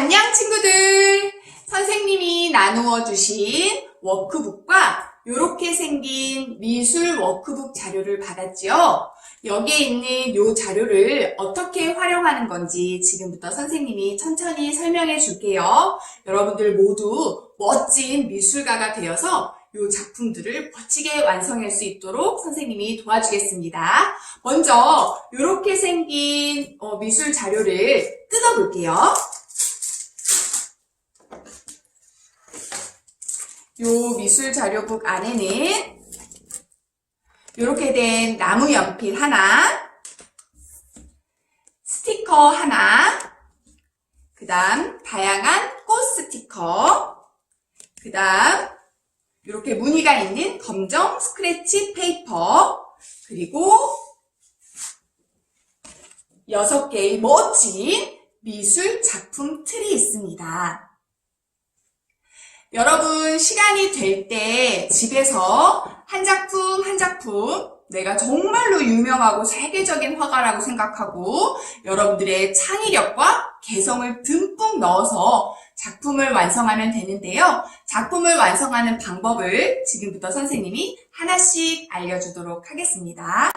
안녕 친구들! 선생님이 나누어 주신 워크북과 이렇게 생긴 미술 워크북 자료를 받았지요. 여기에 있는 이 자료를 어떻게 활용하는 건지 지금부터 선생님이 천천히 설명해 줄게요. 여러분들 모두 멋진 미술가가 되어서 이 작품들을 멋지게 완성할 수 있도록 선생님이 도와주겠습니다. 먼저 이렇게 생긴 어, 미술 자료를 뜯어볼게요. 요 미술 자료북 안에는 이렇게 된 나무 연필 하나, 스티커 하나, 그 다음 다양한 꽃 스티커, 그 다음 이렇게 무늬가 있는 검정 스크래치 페이퍼, 그리고 여섯 개의 멋진 미술 작품 틀이 있습니다. 여러분, 시간이 될 때 집에서 한 작품 한 작품 내가 정말로 유명하고 세계적인 화가라고 생각하고 여러분들의 창의력과 개성을 듬뿍 넣어서 작품을 완성하면 되는데요. 작품을 완성하는 방법을 지금부터 선생님이 하나씩 알려주도록 하겠습니다.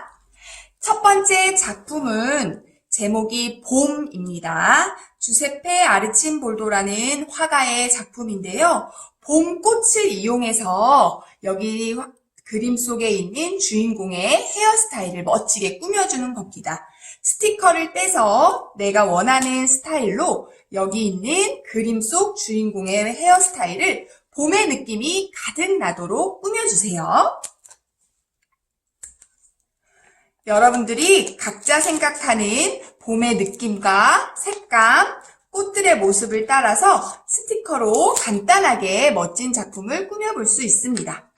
첫 번째 작품은 제목이 봄입니다. 주세페 아르친 볼도라는 화가의 작품인데요. 봄꽃을 이용해서 여기 화- 그림 속에 있는 주인공의 헤어스타일을 멋지게 꾸며주는 겁니다. 스티커를 떼서 내가 원하는 스타일로 여기 있는 그림 속 주인공의 헤어스타일을 봄의 느낌이 가득 나도록 꾸며주세요. 여러분들이 각자 생각하는 봄의 느낌과 색감, 꽃들의 모습을 따라서 스티커로 간단하게 멋진 작품을 꾸며볼 수 있습니다.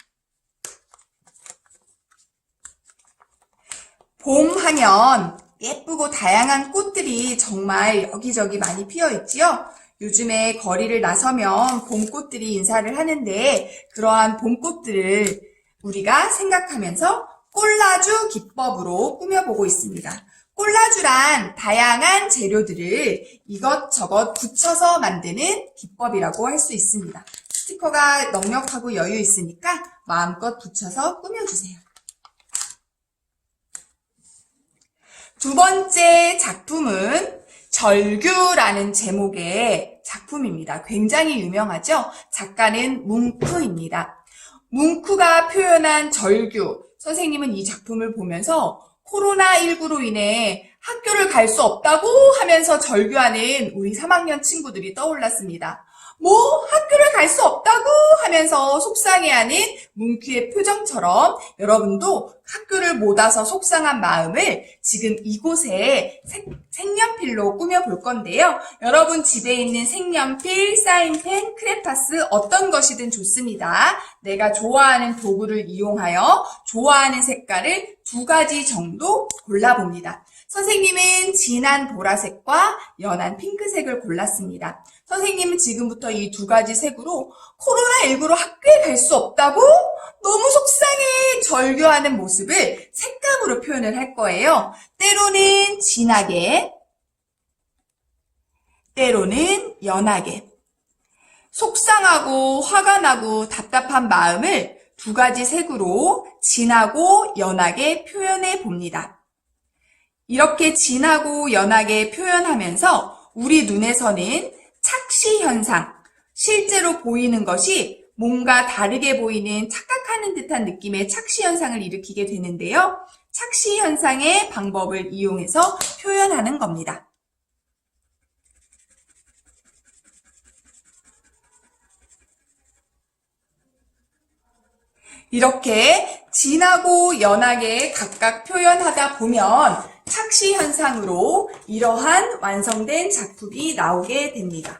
봄 하면 예쁘고 다양한 꽃들이 정말 여기저기 많이 피어 있지요? 요즘에 거리를 나서면 봄꽃들이 인사를 하는데 그러한 봄꽃들을 우리가 생각하면서 콜라주 기법으로 꾸며보고 있습니다. 콜라주란 다양한 재료들을 이것저것 붙여서 만드는 기법이라고 할 수 있습니다. 스티커가 넉넉하고 여유 있으니까 마음껏 붙여서 꾸며주세요. 두 번째 작품은 절규라는 제목의 작품입니다. 굉장히 유명하죠? 작가는 뭉크입니다. 뭉크가 표현한 절규. 선생님은 이 작품을 보면서 코로나19로 인해 학교를 갈 수 없다고 하면서 절규하는 우리 3학년 친구들이 떠올랐습니다. 뭐 학교를 갈 수 없다고 하면서 속상해하는 뭉크의 표정처럼 여러분도 학교를 못 와서 속상한 마음을 지금 이곳에 색, 색연필로 꾸며볼 건데요. 여러분 집에 있는 색연필, 사인펜, 크레파스 어떤 것이든 좋습니다. 내가 좋아하는 도구를 이용하여 좋아하는 색깔을 두 가지 정도 골라봅니다. 선생님은 진한 보라색과 연한 핑크색을 골랐습니다. 선생님은 지금부터 이 두 가지 색으로 코로나19로 학교에 갈 수 없다고 너무 속상해 절규하는 모습을 색감으로 표현을 할 거예요. 때로는 진하게, 때로는 연하게. 속상하고 화가 나고 답답한 마음을 두 가지 색으로 진하고 연하게 표현해 봅니다. 이렇게 진하고 연하게 표현하면서 우리 눈에서는 착시 현상, 실제로 보이는 것이 뭔가 다르게 보이는 착각하는 듯한 느낌의 착시 현상을 일으키게 되는데요. 착시 현상의 방법을 이용해서 표현하는 겁니다. 이렇게 진하고 연하게 각각 표현하다 보면 착시 현상으로 이러한 완성된 작품이 나오게 됩니다.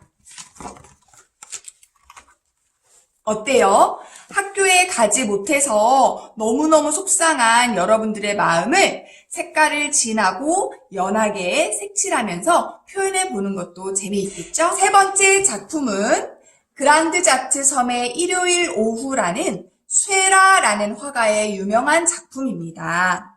어때요? 학교에 가지 못해서 너무너무 속상한 여러분들의 마음을 색깔을 진하고 연하게 색칠하면서 표현해 보는 것도 재미있겠죠? 세 번째 작품은 그란드 자트 섬의 일요일 오후라는 쇠라라는 화가의 유명한 작품입니다.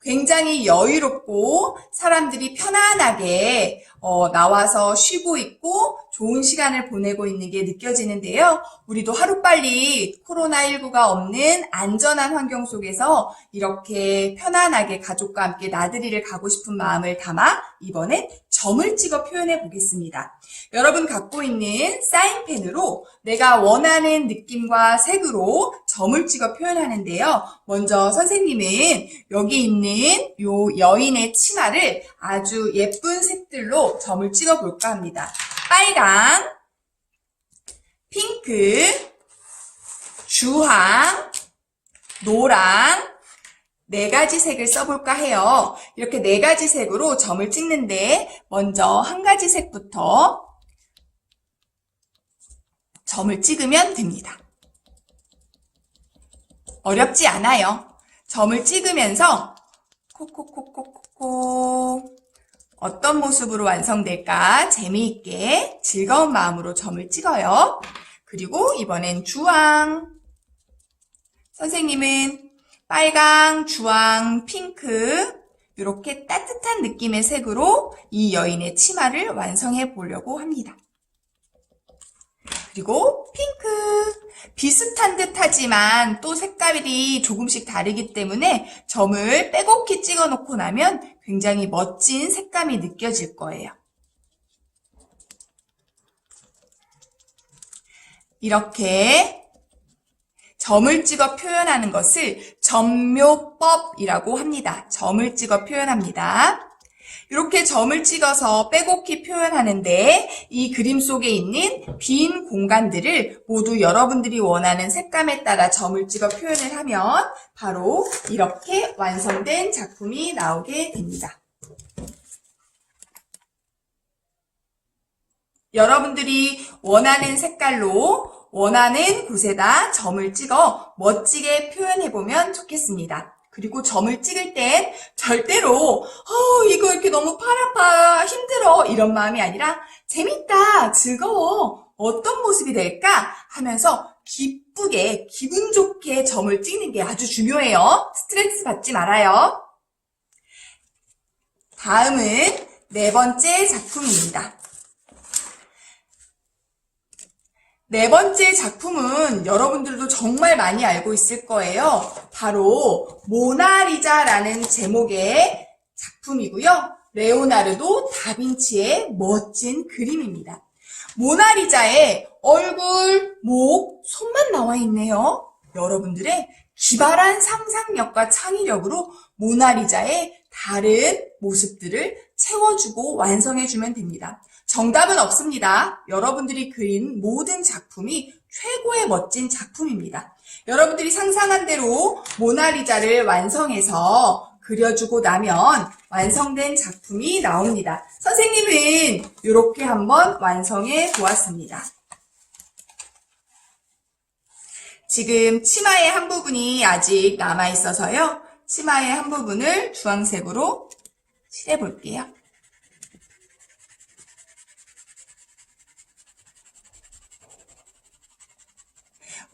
굉장히 여유롭고 사람들이 편안하게 어, 나와서 쉬고 있고 좋은 시간을 보내고 있는 게 느껴지는데요. 우리도 하루빨리 코로나19가 없는 안전한 환경 속에서 이렇게 편안하게 가족과 함께 나들이를 가고 싶은 마음을 담아 이번엔 점을 찍어 표현해 보겠습니다. 여러분 갖고 있는 사인펜으로 내가 원하는 느낌과 색으로 점을 찍어 표현하는데요. 먼저 선생님은 여기 있는 요 여인의 치마를 아주 예쁜 색들로 점을 찍어 볼까 합니다. 빨강, 핑크, 주황, 노랑, 네 가지 색을 써볼까 해요. 이렇게 네 가지 색으로 점을 찍는데 먼저 한 가지 색부터 점을 찍으면 됩니다. 어렵지 않아요. 점을 찍으면서 콕콕콕콕콕 어떤 모습으로 완성될까 재미있게 즐거운 마음으로 점을 찍어요. 그리고 이번엔 주황. 선생님은 빨강, 주황, 핑크 이렇게 따뜻한 느낌의 색으로 이 여인의 치마를 완성해 보려고 합니다. 그리고. 비슷한 듯 하지만 또 색깔이 조금씩 다르기 때문에 점을 빼곡히 찍어 놓고 나면 굉장히 멋진 색감이 느껴질 거예요. 이렇게 점을 찍어 표현하는 것을 점묘법이라고 합니다. 점을 찍어 표현합니다. 이렇게 점을 찍어서 빼곡히 표현하는데 이 그림 속에 있는 빈 공간들을 모두 여러분들이 원하는 색감에 따라 점을 찍어 표현을 하면 바로 이렇게 완성된 작품이 나오게 됩니다. 여러분들이 원하는 색깔로 원하는 곳에다 점을 찍어 멋지게 표현해보면 좋겠습니다. 그리고 점을 찍을 땐 절대로 어 이거 이렇게 너무 팔 아파 힘들어 이런 마음이 아니라 재밌다 즐거워 어떤 모습이 될까 하면서 기쁘게 기분 좋게 점을 찍는 게 아주 중요해요. 스트레스 받지 말아요. 다음은 네 번째 작품입니다. 네 번째 작품은 여러분들도 정말 많이 알고 있을 거예요. 바로 모나리자라는 제목의 작품이고요. 레오나르도 다빈치의 멋진 그림입니다. 모나리자의 얼굴, 목, 손만 나와 있네요. 여러분들의 기발한 상상력과 창의력으로 모나리자의 다른 모습들을 채워주고 완성해주면 됩니다. 정답은 없습니다. 여러분들이 그린 모든 작품이 최고의 멋진 작품입니다. 여러분들이 상상한 대로 모나리자를 완성해서 그려주고 나면 완성된 작품이 나옵니다. 선생님은 이렇게 한번 완성해 보았습니다. 지금 치마의 한 부분이 아직 남아 있어서요. 치마의 한 부분을 주황색으로 칠해 볼게요.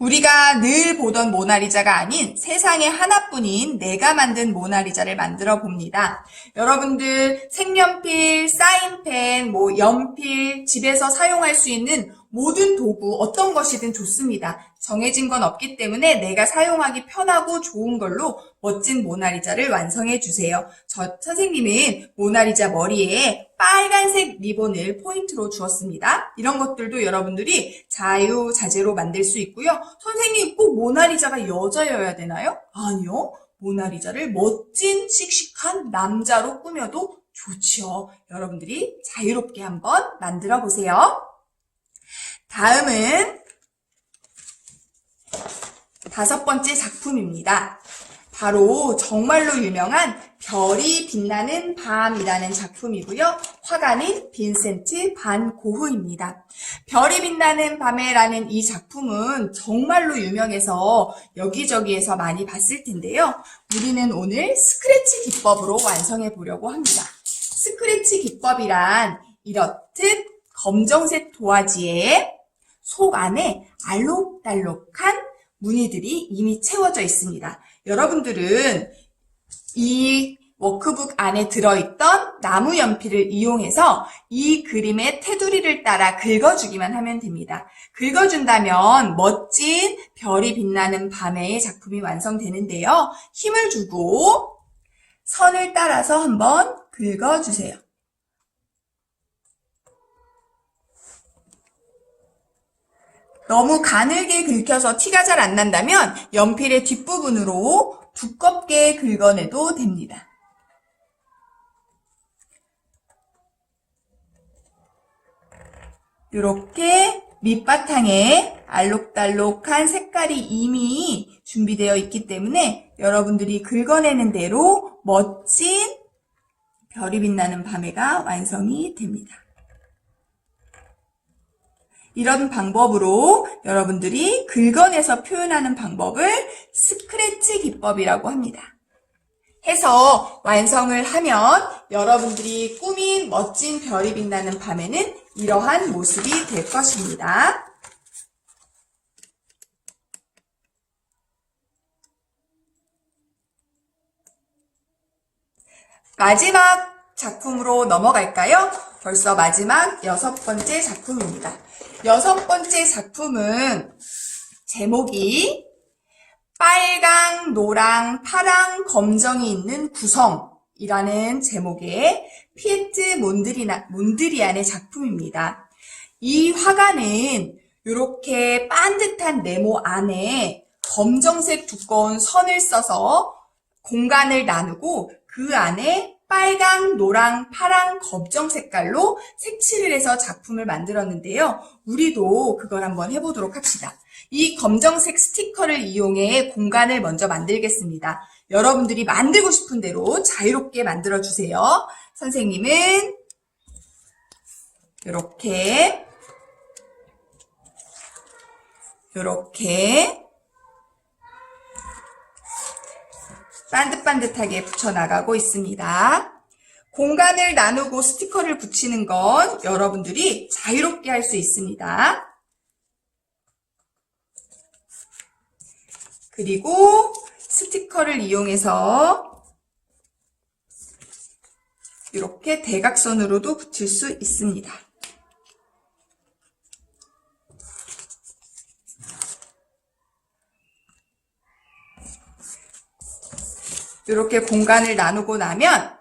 우리가 늘 보던 모나리자가 아닌 세상에 하나뿐인 내가 만든 모나리자를 만들어 봅니다. 여러분들 색연필, 사인펜, 뭐 연필, 집에서 사용할 수 있는 모든 도구 어떤 것이든 좋습니다. 정해진 건 없기 때문에 내가 사용하기 편하고 좋은 걸로 멋진 모나리자를 완성해 주세요. 저 선생님은 모나리자 머리에 빨간색 리본을 포인트로 주었습니다. 이런 것들도 여러분들이 자유자재로 만들 수 있고요. 선생님 꼭 모나리자가 여자여야 되나요? 아니요. 모나리자를 멋진 씩씩한 남자로 꾸며도 좋지요. 여러분들이 자유롭게 한번 만들어 보세요. 다음은 다섯 번째 작품입니다. 바로 정말로 유명한 별이 빛나는 밤이라는 작품이고요. 화가는 빈센트 반 고흐입니다. 별이 빛나는 밤에라는 이 작품은 정말로 유명해서 여기저기에서 많이 봤을 텐데요. 우리는 오늘 스크래치 기법으로 완성해 보려고 합니다. 스크래치 기법이란 이렇듯 검정색 도화지에 속 안에 알록달록한 무늬들이 이미 채워져 있습니다. 여러분들은 이 워크북 안에 들어있던 나무 연필을 이용해서 이 그림의 테두리를 따라 긁어주기만 하면 됩니다. 긁어준다면 멋진 별이 빛나는 밤의 작품이 완성되는데요. 힘을 주고 선을 따라서 한번 긁어주세요. 너무 가늘게 긁혀서 티가 잘 안 난다면 연필의 뒷부분으로 두껍게 긁어내도 됩니다. 이렇게 밑바탕에 알록달록한 색깔이 이미 준비되어 있기 때문에 여러분들이 긁어내는 대로 멋진 별이 빛나는 밤해가 완성이 됩니다. 이런 방법으로 여러분들이 긁어내서 표현하는 방법을 스크래치 기법이라고 합니다. 해서 완성을 하면 여러분들이 꾸민 멋진 별이 빛나는 밤에는 이러한 모습이 될 것입니다. 마지막 작품으로 넘어갈까요? 벌써 마지막 여섯 번째 작품입니다. 여섯 번째 작품은 제목이 빨강, 노랑, 파랑, 검정이 있는 구성이라는 제목의 피에트 몬드리나, 몬드리안의 작품입니다. 이 화가는 이렇게 반듯한 네모 안에 검정색 두꺼운 선을 써서 공간을 나누고 그 안에 빨강, 노랑, 파랑, 검정 색깔로 색칠을 해서 작품을 만들었는데요. 우리도 그걸 한번 해보도록 합시다. 이 검정색 스티커를 이용해 공간을 먼저 만들겠습니다. 여러분들이 만들고 싶은 대로 자유롭게 만들어 주세요. 선생님은 이렇게 이렇게 반듯반듯하게 붙여나가고 있습니다. 공간을 나누고 스티커를 붙이는 건 여러분들이 자유롭게 할 수 있습니다. 그리고 스티커를 이용해서 이렇게 대각선으로도 붙일 수 있습니다. 이렇게 공간을 나누고 나면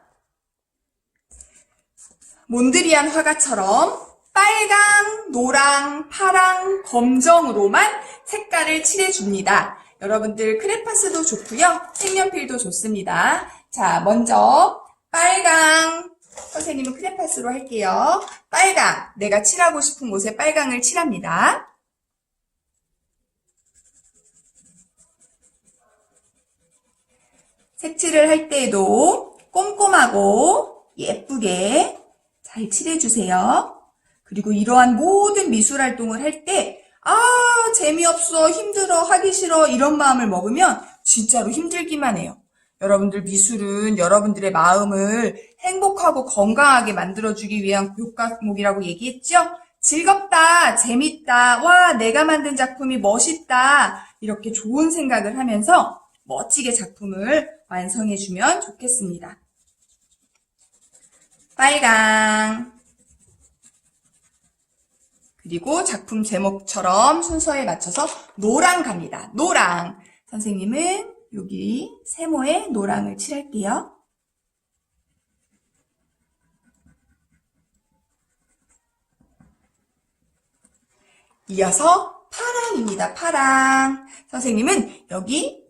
몬드리안 화가처럼 빨강, 노랑, 파랑, 검정으로만 색깔을 칠해줍니다. 여러분들 크레파스도 좋고요. 색연필도 좋습니다. 자, 먼저 빨강 선생님은 크레파스로 할게요. 빨강 내가 칠하고 싶은 곳에 빨강을 칠합니다. 색칠을 할 때에도 꼼꼼하고 예쁘게 잘 칠해주세요. 그리고 이러한 모든 미술 활동을 할 때, 아, 재미없어, 힘들어, 하기 싫어, 이런 마음을 먹으면 진짜로 힘들기만 해요. 여러분들 미술은 여러분들의 마음을 행복하고 건강하게 만들어주기 위한 교과목이라고 얘기했죠? 즐겁다, 재밌다, 와, 내가 만든 작품이 멋있다, 이렇게 좋은 생각을 하면서 멋지게 작품을 완성해주면 좋겠습니다. 빨강. 그리고 작품 제목처럼 순서에 맞춰서 노랑 갑니다. 노랑. 선생님은 여기 세모에 노랑을 칠할게요. 이어서 파랑입니다. 파랑. 선생님은 여기?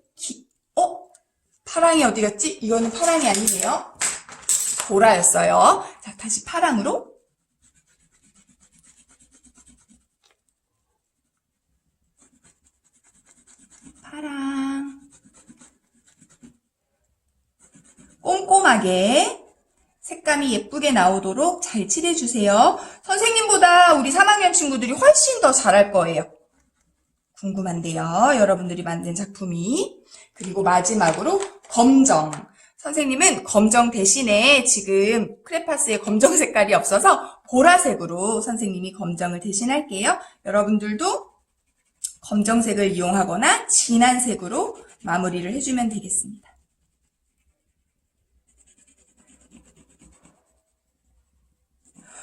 파랑이 어디 갔지? 이거는 파랑이 아니네요. 보라였어요. 자, 다시 파랑으로. 파랑. 꼼꼼하게 색감이 예쁘게 나오도록 잘 칠해주세요. 선생님보다 우리 3학년 친구들이 훨씬 더 잘할 거예요. 궁금한데요. 여러분들이 만든 작품이. 그리고 마지막으로 검정. 선생님은 검정 대신에 지금 크레파스에 검정 색깔이 없어서 보라색으로 선생님이 검정을 대신할게요. 여러분들도 검정색을 이용하거나 진한 색으로 마무리를 해주면 되겠습니다.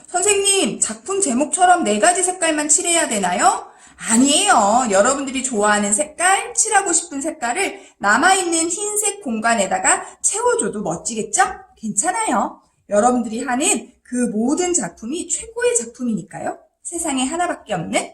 선생님, 작품 제목처럼 네 가지 색깔만 칠해야 되나요? 아니에요. 여러분들이 좋아하는 색깔, 칠하고 싶은 색깔을 남아있는 흰색 공간에다가 채워줘도 멋지겠죠? 괜찮아요. 여러분들이 하는 그 모든 작품이 최고의 작품이니까요. 세상에 하나밖에 없는.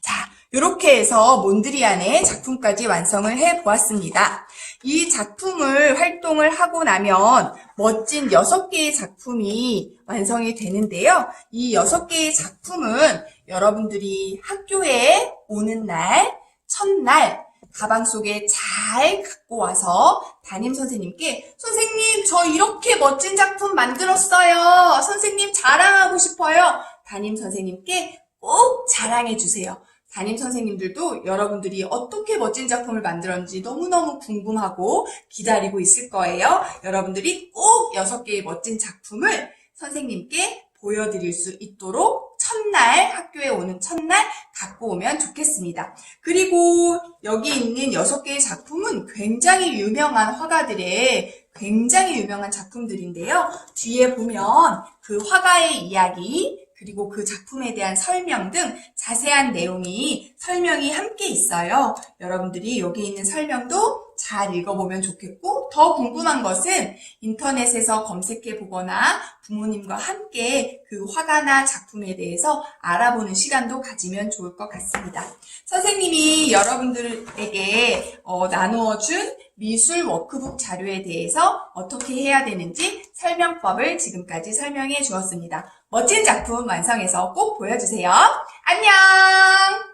자, 이렇게 해서 몬드리안의 작품까지 완성을 해 보았습니다. 이 작품을 활동을 하고 나면 멋진 여섯 개의 작품이 완성이 되는데요. 이 여섯 개의 작품은 여러분들이 학교에 오는 날, 첫날, 가방 속에 잘 갖고 와서 담임 선생님께 선생님 저 이렇게 멋진 작품 만들었어요. 선생님 자랑하고 싶어요. 담임 선생님께 꼭 자랑해 주세요. 담임 선생님들도 여러분들이 어떻게 멋진 작품을 만들었는지 너무너무 궁금하고 기다리고 있을 거예요. 여러분들이 꼭 여섯 개의 멋진 작품을 선생님께 보여드릴 수 있도록 첫날, 학교에 오는 첫날 갖고 오면 좋겠습니다. 그리고 여기 있는 여섯 개의 작품은 굉장히 유명한 화가들의 굉장히 유명한 작품들인데요. 뒤에 보면 그 화가의 이야기, 그리고 그 작품에 대한 설명 등 자세한 내용이 설명이 함께 있어요. 여러분들이 여기 있는 설명도 잘 읽어보면 좋겠고, 더 궁금한 것은 인터넷에서 검색해 보거나 부모님과 함께 그 화가나 작품에 대해서 알아보는 시간도 가지면 좋을 것 같습니다. 선생님이 여러분들에게 어, 나누어준 미술 워크북 자료에 대해서 어떻게 해야 되는지 설명법을 지금까지 설명해 주었습니다. 멋진 작품 완성해서 꼭 보여주세요. 안녕!